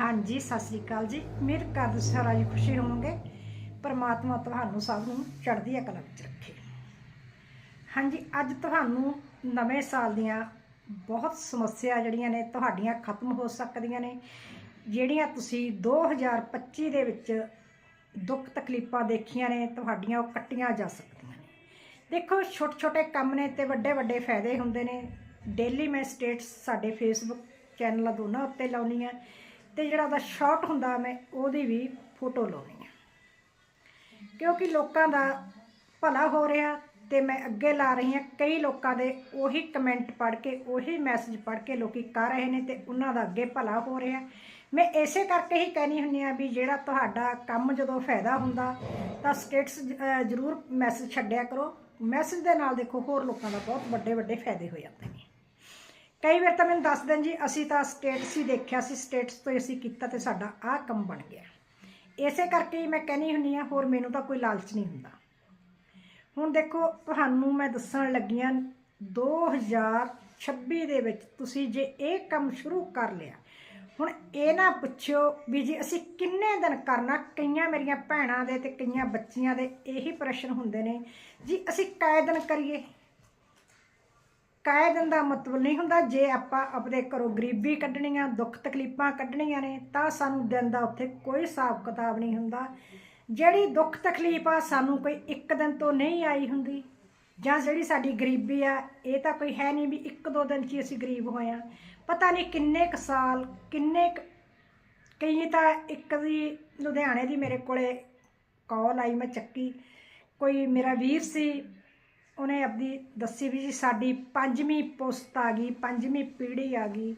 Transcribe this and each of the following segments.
ਹਾਂਜੀ, ਸਤਿ ਸ੍ਰੀ ਅਕਾਲ ਜੀ। ਮੇਰ ਕਰ ਸਾਰਾ ਜੀ ਖੁਸ਼ੀ ਹੋਵੋਗੇ ਪਰਮਾਤਮਾ ਤੁਹਾਨੂੰ ਸਭ ਨੂੰ ਚੜ੍ਹਦੀ ਕਲਾ ਵਿੱਚ ਰੱਖੇ। ਹਾਂਜੀ, ਅੱਜ ਤੁਹਾਨੂੰ ਨਵੇਂ ਸਾਲ ਦੀਆਂ ਬਹੁਤ ਸਮੱਸਿਆ ਜਿਹੜੀਆਂ ਨੇ ਤੁਹਾਡੀਆਂ ਖਤਮ ਹੋ ਸਕਦੀਆਂ ਨੇ, ਜਿਹੜੀਆਂ ਤੁਸੀਂ 2025 ਦੇ ਵਿੱਚ ਦੁੱਖ ਤਕਲੀਫਾਂ ਦੇਖੀਆਂ ਨੇ, ਤੁਹਾਡੀਆਂ ਉਹ ਕੱਟੀਆਂ ਜਾ ਸਕਦੀਆਂ ਨੇ। ਦੇਖੋ ਛੋਟੇ ਛੋਟੇ ਕੰਮ ਨੇ ਤੇ ਵੱਡੇ ਵੱਡੇ ਫਾਇਦੇ ਹੁੰਦੇ ਨੇ। ਡੇਲੀ ਮੈਂ ਸਟੇਟਸ ਸਾਡੇ ਫੇਸਬੁੱਕ ਚੈਨਲ ਦੋਨਾਂ ਉੱਤੇ ਲਾਉਣੀ ਆ। ਤੇ ਜਿਹੜਾ ਉਹਦਾ ਸ਼ਾਰਟ ਹੁੰਦਾ ਮੈਂ ਉਹਦੀ ਵੀ ਫੋਟੋ ਲਾਉਣੀ ਆ। ਕਿਉਂਕਿ ਲੋਕਾਂ ਦਾ ਭਲਾ ਹੋ ਰਿਹਾ ਤੇ ਮੈਂ ਅੱਗੇ ਲਾ ਰਹੀ ਹਾਂ, ਕਈ ਲੋਕਾਂ ਦੇ ਉਹੀ ਕਮੈਂਟ ਪੜ੍ਹ ਕੇ, ਉਹੀ ਮੈਸੇਜ ਪੜ੍ਹ ਕੇ ਲੋਕੀ ਕਰ ਰਹੇ ਨੇ ਤੇ ਉਹਨਾਂ ਦਾ ਅੱਗੇ ਭਲਾ ਹੋ ਰਿਹਾ। ਮੈਂ ਇਸੇ ਕਰਕੇ ਹੀ ਕਹਿਣੀ ਹੁੰਨੀ ਆ ਵੀ ਜਿਹੜਾ ਤੁਹਾਡਾ ਕੰਮ ਜਦੋਂ ਫਾਇਦਾ ਹੁੰਦਾ, ਤਾਂ ਸਟੇਟਸ ਜ਼ਰੂਰ ਮੈਸੇਜ ਛੱਡਿਆ ਕਰੋ। ਮੈਸੇਜ ਦੇ ਨਾਲ ਦੇਖੋ ਹੋਰ ਲੋਕਾਂ ਦਾ ਬਹੁਤ ਵੱਡੇ ਵੱਡੇ ਫਾਇਦੇ ਹੋ ਜਾਂਦੇ ਨੇ। ਕਈ ਵਾਰ ਤਾਂ ਮੈਨੂੰ ਦੱਸ ਦੇਣ ਜੀ, ਅਸੀਂ ਤਾਂ ਸਟੇਟਸ ਹੀ ਦੇਖਿਆ ਸੀ ਸਟੇਟਸ ਤੋਂ ਹੀ ਅਸੀਂ ਕੀਤਾ ਤੇ ਸਾਡਾ ਆਹ ਕੰਮ ਬਣ ਗਿਆ। ਇਸੇ ਕਰਕੇ ਹੀ ਮੈਂ ਕਹਿੰਦੀ ਹੁੰਨੀ ਆ ਹੋਰ ਮੈਨੂੰ ਤਾਂ ਕੋਈ ਲਾਲਚ ਨਹੀਂ ਹੁੰਦਾ। ਹੁਣ ਦੇਖੋ, ਤੁਹਾਨੂੰ ਮੈਂ ਦੱਸਣ ਲੱਗੀ ਹਾਂ 2026 ਦੇ ਵਿੱਚ ਤੁਸੀਂ ਜੇ ਇਹ ਕੰਮ ਸ਼ੁਰੂ ਕਰ ਲਿਆ, ਹੁਣ ਇਹ ਨਾ ਪੁੱਛਿਓ ਵੀ ਜੀ ਅਸੀਂ ਕਿੰਨੇ ਦਿਨ ਕਰਨਾ, ਕਈਆਂ ਮੇਰੀਆਂ ਭੈਣਾਂ ਦੇ ਤੇ ਕਈਆਂ ਬੱਚੀਆਂ ਦੇ ਇਹੀ ਪ੍ਰਸ਼ਨ ਹੁੰਦੇ ਨੇ, ਜੀ ਅਸੀਂ ਕਾਇ ਦਿਨ ਕਰੀਏ? ਕਾਇ ਦਿਨ ਦਾ ਮਤਲਬ ਨਹੀਂ ਹੁੰਦਾ, ਜੇ ਆਪਾਂ ਆਪਣੇ ਘਰੋਂ ਗਰੀਬੀ ਕੱਢਣੀ ਆ ਦੁੱਖ ਤਕਲੀਫਾਂ ਕੱਢਣੀਆਂ ਨੇ, ਤਾਂ ਸਾਨੂੰ ਦਿਨ ਦਾ ਉੱਥੇ ਕੋਈ ਹਿਸਾਬ ਕਿਤਾਬ ਨਹੀਂ ਹੁੰਦਾ। ਜਿਹੜੀ ਦੁੱਖ ਤਕਲੀਫ ਆ, ਸਾਨੂੰ ਕੋਈ ਇੱਕ ਦਿਨ ਤੋਂ ਨਹੀਂ ਆਈ ਹੁੰਦੀ। ਜਾਂ ਜਿਹੜੀ ਸਾਡੀ ਗਰੀਬੀ ਆ, ਇਹ ਤਾਂ ਕੋਈ ਹੈ ਨਹੀਂ ਵੀ ਇੱਕ ਦੋ ਦਿਨ 'ਚ ਹੀ ਅਸੀਂ ਗਰੀਬ ਹੋਏ ਆ। ਪਤਾ ਨਹੀਂ ਕਿੰਨੇ ਕੁ ਸਾਲ, ਕਿੰਨੇ ਕੁ, ਕਈ ਤਾਂ ਇੱਕ ਦੀ ਲੁਧਿਆਣੇ ਦੀ ਮੇਰੇ ਕੋਲੇ ਕਾਲ ਆਈ, ਮੈਂ ਚੱਕੀ। ਕੋਈ ਮੇਰਾ ਵੀਰ ਸੀ ਉਹਨੇ ਆਪਦੀ ਦੱਸੀ ਵੀ ਜੀ, ਸਾਡੀ ਪੰਜਵੀਂ ਪੁਸਤ ਆ ਗਈ, ਪੰਜਵੀਂ ਪੀੜ੍ਹੀ ਆ ਗਈ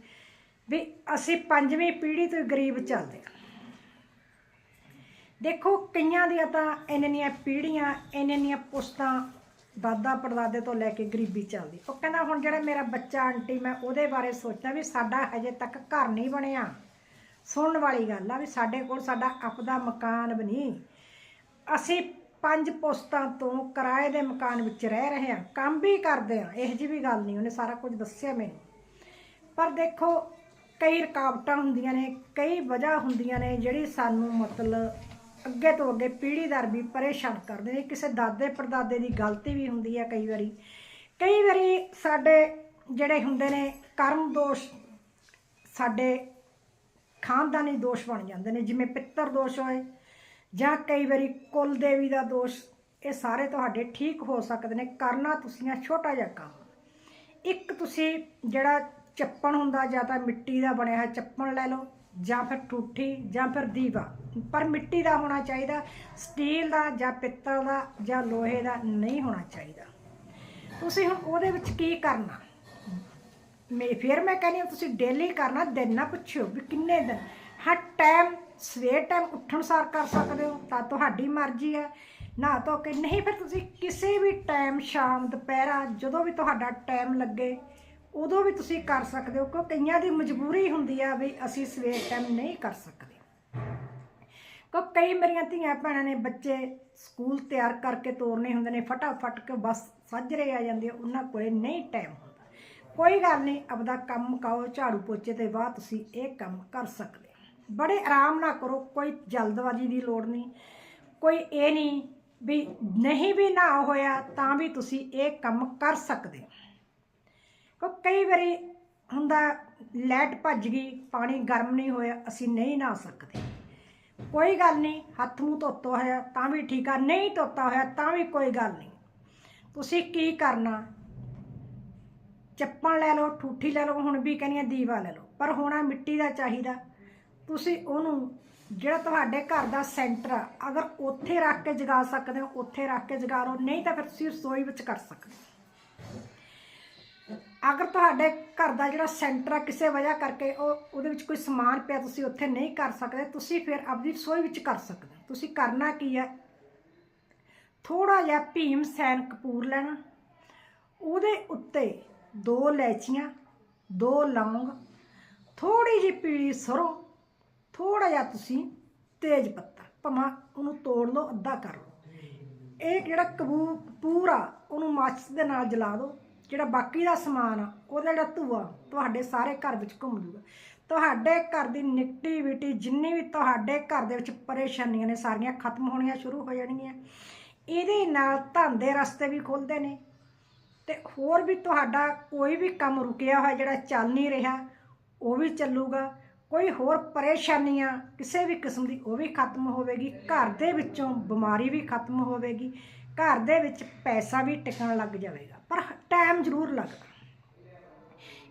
ਵੀ ਅਸੀਂ ਪੰਜਵੀਂ ਪੀੜ੍ਹੀ ਤੋਂ ਗਰੀਬ ਚੱਲਦੇ ਹਾਂ। ਦੇਖੋ, ਕਈਆਂ ਦੀਆਂ ਤਾਂ ਇੰਨੀਆਂ ਪੀੜ੍ਹੀਆਂ, ਇੰਨੀਆਂ ਪੁਸਤਾਂ ਦਾਦਾ ਪੜਦਾਦੇ ਤੋਂ ਲੈ ਕੇ ਗਰੀਬੀ ਚੱਲਦੀ। ਉਹ ਕਹਿੰਦਾ, ਹੁਣ ਜਿਹੜਾ ਮੇਰਾ ਬੱਚਾ, ਆਂਟੀ, ਮੈਂ ਉਹਦੇ ਬਾਰੇ ਸੋਚਦਾ ਵੀ ਸਾਡਾ ਹਜੇ ਤੱਕ ਘਰ ਨਹੀਂ ਬਣਿਆ। ਸੁਣਨ ਵਾਲੀ ਗੱਲ ਆ ਵੀ ਸਾਡੇ ਕੋਲ ਸਾਡਾ ਆਪਦਾ ਮਕਾਨ ਵੀ ਨਹੀਂ। ਅਸੀਂ ਪੰਜ ਪੁਸਤਾਂ ਤੋਂ ਕਿਰਾਏ ਦੇ ਮਕਾਨ ਵਿੱਚ ਰਹਿ ਰਹੇ ਹਾਂ, ਕੰਮ ਵੀ ਕਰਦੇ ਹਾਂ, ਇਹ ਜੀ ਵੀ ਗੱਲ ਨਹੀਂ, ਉਹਨੇ ਸਾਰਾ ਕੁਝ ਦੱਸਿਆ ਮੈਨੂੰ। ਪਰ ਦੇਖੋ, ਕਈ ਰੁਕਾਵਟਾਂ ਹੁੰਦੀਆਂ ਨੇ, ਕਈ ਵਜ੍ਹਾ ਹੁੰਦੀਆਂ ਨੇ ਜਿਹੜੀ ਸਾਨੂੰ ਮਤਲਬ ਅੱਗੇ ਤੋਂ ਅੱਗੇ ਪੀੜ੍ਹੀਦਾਰ ਵੀ ਪਰੇਸ਼ਾਨ ਕਰਦੇ ਨੇ। ਕਿਸੇ ਦਾਦੇ ਪੜਦਾਦੇ ਦੀ ਗਲਤੀ ਵੀ ਹੁੰਦੀ ਹੈ ਕਈ ਵਾਰੀ। ਕਈ ਵਾਰੀ ਸਾਡੇ ਜਿਹੜੇ ਹੁੰਦੇ ਨੇ, ਕਰਮ ਦੋਸ਼ ਸਾਡੇ ਖਾਨਦਾਨੀ ਦੋਸ਼ ਬਣ ਜਾਂਦੇ ਨੇ, ਜਿਵੇਂ ਪਿੱਤਰ ਦੋਸ਼ ਹੋਏ ਜਾਂ ਕਈ ਵਾਰੀ ਕੁਲ ਦੇਵੀ ਦਾ ਦੋਸ਼, ਇਹ ਸਾਰੇ ਤੁਹਾਡੇ ਠੀਕ ਹੋ ਸਕਦੇ ਨੇ, ਕਰਨਾ ਤੁਸੀਂ ਆ ਛੋਟਾ ਜਿਹਾ ਕੰਮ। ਇੱਕ ਤੁਸੀਂ ਜਿਹੜਾ ਚੱਪਣ ਹੁੰਦਾ, ਜਾਂ ਤਾਂ ਮਿੱਟੀ ਦਾ ਬਣਿਆ ਹੋਇਆ ਚੱਪਣ ਲੈ ਲਓ, ਜਾਂ ਫਿਰ ਠੂਠੀ, ਜਾਂ ਫਿਰ ਦੀਵਾ। ਪਰ ਮਿੱਟੀ ਦਾ ਹੋਣਾ ਚਾਹੀਦਾ, ਸਟੀਲ ਦਾ, ਜਾਂ ਪਿੱਤਲ ਦਾ, ਜਾਂ ਲੋਹੇ ਦਾ ਨਹੀਂ ਹੋਣਾ ਚਾਹੀਦਾ। ਤੁਸੀਂ ਹੁਣ ਉਹਦੇ ਵਿੱਚ ਕੀ ਕਰਨਾ? ਮੈਂ ਫਿਰ ਮੈਂ ਕਹਿੰਦੀ ਹਾਂ, ਤੁਸੀਂ ਡੇਲੀ ਕਰਨਾ, ਦਿਨ ਨਾ ਪੁੱਛਿਓ ਵੀ ਕਿੰਨੇ ਦਿਨ। ਹਰ ਟਾਈਮ ਸਵੇਰ ਟਾਈਮ ਉੱਠਣ ਸਾਰ ਕਰ ਸਕਦੇ ਹੋ ਤਾਂ ਤੁਹਾਡੀ ਮਰਜ਼ੀ ਹੈ। ਨਾ ਧੋ ਕੇ ਨਹੀਂ ਫਿਰ ਤੁਸੀਂ ਕਿਸੇ ਵੀ ਟਾਈਮ ਸ਼ਾਮ ਦੁਪਹਿਰਾ ਜਦੋਂ ਵੀ ਤੁਹਾਡਾ ਟਾਈਮ ਲੱਗੇ ਉਦੋਂ ਵੀ ਤੁਸੀਂ ਕਰ ਸਕਦੇ ਹੋ ਕਿਉਂਕਿ ਕਈਆਂ ਦੀ ਮਜਬੂਰੀ ਹੁੰਦੀ ਆ ਵੀ ਅਸੀਂ ਸਵੇਰ ਟਾਈਮ ਨਹੀਂ ਕਰ ਸਕਦੇ। ਕਿਉਂਕਿ ਕਈ ਮੇਰੀਆਂ ਧੀਆਂ ਭੈਣਾਂ ਨੇ ਬੱਚੇ ਸਕੂਲ ਤਿਆਰ ਕਰਕੇ ਤੋਰਨੇ ਹੁੰਦੇ ਨੇ ਫਟਾਫਟ ਕੇ ਬਸ ਸੱਜਰੇ ਆ ਜਾਂਦੇ ਆ, ਉਹਨਾਂ ਕੋਲੇ ਨਹੀਂ ਟਾਈਮ ਹੁੰਦਾ। ਕੋਈ ਗੱਲ ਨਹੀਂ ਆਪਦਾ ਕੰਮ ਮੁਕਾਓ ਝਾੜੂ ਪੋਚੇ ਤੇ ਬਾਅਦ ਤੁਸੀਂ ਇਹ ਕੰਮ ਕਰ ਸਕਦੇ ਬੜੇ ਆਰਾਮ ਨਾਲ ਕਰੋ, ਕੋਈ ਜਲਦਬਾਜ਼ੀ ਦੀ ਲੋੜ ਨਹੀਂ। ਕੋਈ ਇਹ ਨਹੀਂ ਵੀ ਨਹੀਂ ਵੀ ਨਾ ਹੋਇਆ ਤਾਂ ਵੀ ਤੁਸੀਂ ਇਹ ਕੰਮ ਕਰ ਸਕਦੇ ਹੋ। ਕਈ ਵਾਰੀ ਹੁੰਦਾ, ਲਾਈਟ ਭੱਜ ਗਈ, ਪਾਣੀ ਗਰਮ ਨਹੀਂ ਹੋਇਆ, ਅਸੀਂ ਨਹੀਂ ਨਹਾ ਸਕਦੇ। ਕੋਈ ਗੱਲ ਨਹੀਂ, ਹੱਥ ਨੂੰ ਧੋਤਾ ਹੋਇਆ ਤਾਂ ਵੀ ਠੀਕ ਆ, ਨਹੀਂ ਧੋਤਾ ਹੋਇਆ ਤਾਂ ਵੀ ਕੋਈ ਗੱਲ ਨਹੀਂ। ਤੁਸੀਂ ਕੀ ਕਰਨਾ? ਚੱਪਣ ਲੈ ਲਓ, ਠੂਠੀ ਲੈ ਲਓ, ਹੁਣ ਵੀ ਕਹਿੰਦੀਆਂ ਦੀਵਾ ਲੈ ਲਓ, ਪਰ ਹੋਣਾ ਮਿੱਟੀ ਦਾ ਚਾਹੀਦਾ। ਤੁਸੀਂ ਉਹਨੂੰ ਜਿਹੜਾ ਤੁਹਾਡੇ ਘਰ ਦਾ ਸੈਂਟਰ ਆ, ਅਗਰ ਉੱਥੇ ਰੱਖ ਕੇ ਜਗਾ ਸਕਦੇ ਹੋ, ਉੱਥੇ ਰੱਖ ਕੇ ਜਗਾ ਲਓ ਨਹੀਂ ਤਾਂ ਫਿਰ ਤੁਸੀਂ ਰਸੋਈ ਵਿੱਚ ਕਰ ਸਕਦੇ ਹੋ। ਅਗਰ ਤੁਹਾਡੇ ਘਰ ਦਾ ਜਿਹੜਾ ਸੈਂਟਰ ਆ, ਕਿਸੇ ਵਜ੍ਹਾ ਕਰਕੇ ਉਹ, ਉਹਦੇ ਵਿੱਚ ਕੋਈ ਸਮਾਨ ਪਿਆ, ਤੁਸੀਂ ਉੱਥੇ ਨਹੀਂ ਕਰ ਸਕਦੇ, ਤੁਸੀਂ ਫਿਰ ਆਪਣੀ ਰਸੋਈ ਵਿੱਚ ਕਰ ਸਕਦੇ ਤੁਸੀਂ ਕਰਨਾ ਕੀ ਹੈ ਥੋੜਾ ਜਿਹਾ ਭੀਮ ਸੈਨ ਕਪੂਰ ਲੈਣਾ। ਉਹਦੇ ਉੱਤੇ ਦੋ ਲੈਚੀਆਂ, ਦੋ ਲੌਂਗ ਥੋੜੀ ਜਿਹੀ ਪੀਲੀ ਸਰੋਂ ਥੋੜਾ ਜਿਹਾ ਤੁਸੀਂ ਤੇਜ ਪੱਤਾ ਭਮਾ ਉਹਨੂੰ ਤੋੜ ਲਓ, ਅੱਧਾ ਕਰ ਲਓ। ਇਹ ਜਿਹੜਾ ਕਬੂ, ਪੂਰਾ ਉਹਨੂੰ ਮਾਚਿਸ ਦੇ ਨਾਲ ਜਲਾ ਦਿਓ। ਜਿਹੜਾ ਬਾਕੀ ਦਾ ਸਮਾਨ ਆ, ਉਹਦਾ ਜਿਹੜਾ ਧੂਆ, ਤੁਹਾਡੇ ਸਾਰੇ ਘਰ ਵਿੱਚ ਘੁੰਮ ਜੂਗਾ। ਤੁਹਾਡੇ ਘਰ ਦੀ ਨੈਗੇਟਿਵਿਟੀ ਜਿੰਨੀ ਵੀ ਤੁਹਾਡੇ ਘਰ ਦੇ ਵਿੱਚ ਪਰੇਸ਼ਾਨੀਆਂ ਨੇ, ਸਾਰੀਆਂ ਖਤਮ ਹੋਣੀਆਂ ਸ਼ੁਰੂ ਹੋ ਜਾਣਗੀਆਂ। ਇਹਦੇ ਨਾਲ ਧਨ ਦੇ ਰਸਤੇ ਵੀ ਖੁੱਲਦੇ ਨੇ। ਤੇ ਹੋਰ ਵੀ ਤੁਹਾਡਾ ਕੋਈ ਵੀ ਕੰਮ ਰੁਕਿਆ ਹੋਇਆ ਜਿਹੜਾ ਚੱਲ ਨਹੀਂ ਰਿਹਾ, ਉਹ ਵੀ ਚੱਲੂਗਾ। ਕੋਈ ਹੋਰ ਪਰੇਸ਼ਾਨੀਆਂ ਕਿਸੇ ਵੀ ਕਿਸਮ ਦੀ ਉਹ ਵੀ ਖਤਮ ਹੋਵੇਗੀ। ਘਰ ਦੇ ਵਿੱਚੋਂ ਬਿਮਾਰੀ ਵੀ ਖਤਮ ਹੋਵੇਗੀ। ਘਰ ਦੇ ਵਿੱਚ ਪੈਸਾ ਵੀ ਟਿਕਣ ਲੱਗ ਜਾਵੇਗਾ। ਪਰ ਟਾਈਮ ਜ਼ਰੂਰ ਲੱਗਦਾ।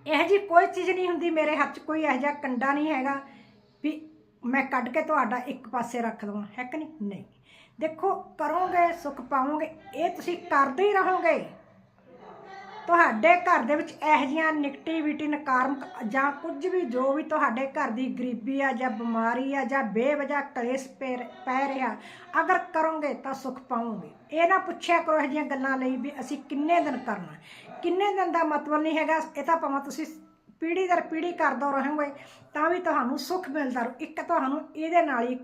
ਇਹ ਜੀ ਕੋਈ ਚੀਜ਼ ਨਹੀਂ ਹੁੰਦੀ ਮੇਰੇ ਹੱਥ 'ਚ, ਕੋਈ ਇਹੋ ਜਿਹਾ ਕੰਡਾ ਨਹੀਂ ਹੈਗਾ ਵੀ ਮੈਂ ਕੱਢ ਕੇ ਤੁਹਾਡਾ ਇੱਕ ਪਾਸੇ ਰੱਖ ਦਵਾਂ, ਹੈ ਕਿ ਨਹੀਂ? ਨਹੀਂ। ਦੇਖੋ, ਕਰੋਗੇ, ਸੁੱਖ ਪਾਓਗੇ ਇਹ ਤੁਸੀਂ ਕਰਦੇ ਹੀ ਰਹੋਗੇ। ਤੁਹਾਡੇ ਘਰ ਦੇ ਵਿੱਚ ਇਹੋ ਜਿਹੀਆਂ ਨੈਗੇਟਿਵਿਟੀ ਨਕਾਰਾਤਮਕ ਜਾਂ ਕੁਝ ਵੀ ਜੋ ਵੀ ਤੁਹਾਡੇ ਘਰ ਦੀ ਗਰੀਬੀ ਆ ਜਾਂ ਬਿਮਾਰੀ ਆ ਜਾਂ ਬੇਵਜ੍ਹਾ ਕਲੇਸ਼ ਪੈ ਪੈ ਰਿਹਾ, ਅਗਰ ਕਰੋਗੇ ਤਾਂ ਸੁੱਖ ਪਾਓਗੇ। ਇਹ ਨਾ ਪੁੱਛਿਆ ਕਰੋ ਇਹੋ ਜਿਹੀਆਂ ਗੱਲਾਂ ਲਈ ਵੀ ਅਸੀਂ ਕਿੰਨੇ ਦਿਨ ਕਰਨਾ ਕਿੰਨੇ ਦਿਨ ਦਾ ਮਤਲਬ ਨਹੀਂ ਹੈਗਾ, ਇਹ ਤਾਂ ਭਾਵੇਂ ਤੁਸੀਂ ਪੀੜ੍ਹੀ ਦਰ ਪੀੜ੍ਹੀ ਕਰਦਾ ਰਹੋਗੇ, ਤਾਂ ਵੀ ਤੁਹਾਨੂੰ ਸੁੱਖ ਮਿਲਦਾ ਰਹੂ। ਇੱਕ ਤੁਹਾਨੂੰ ਇਹਦੇ ਨਾਲ ਹੀ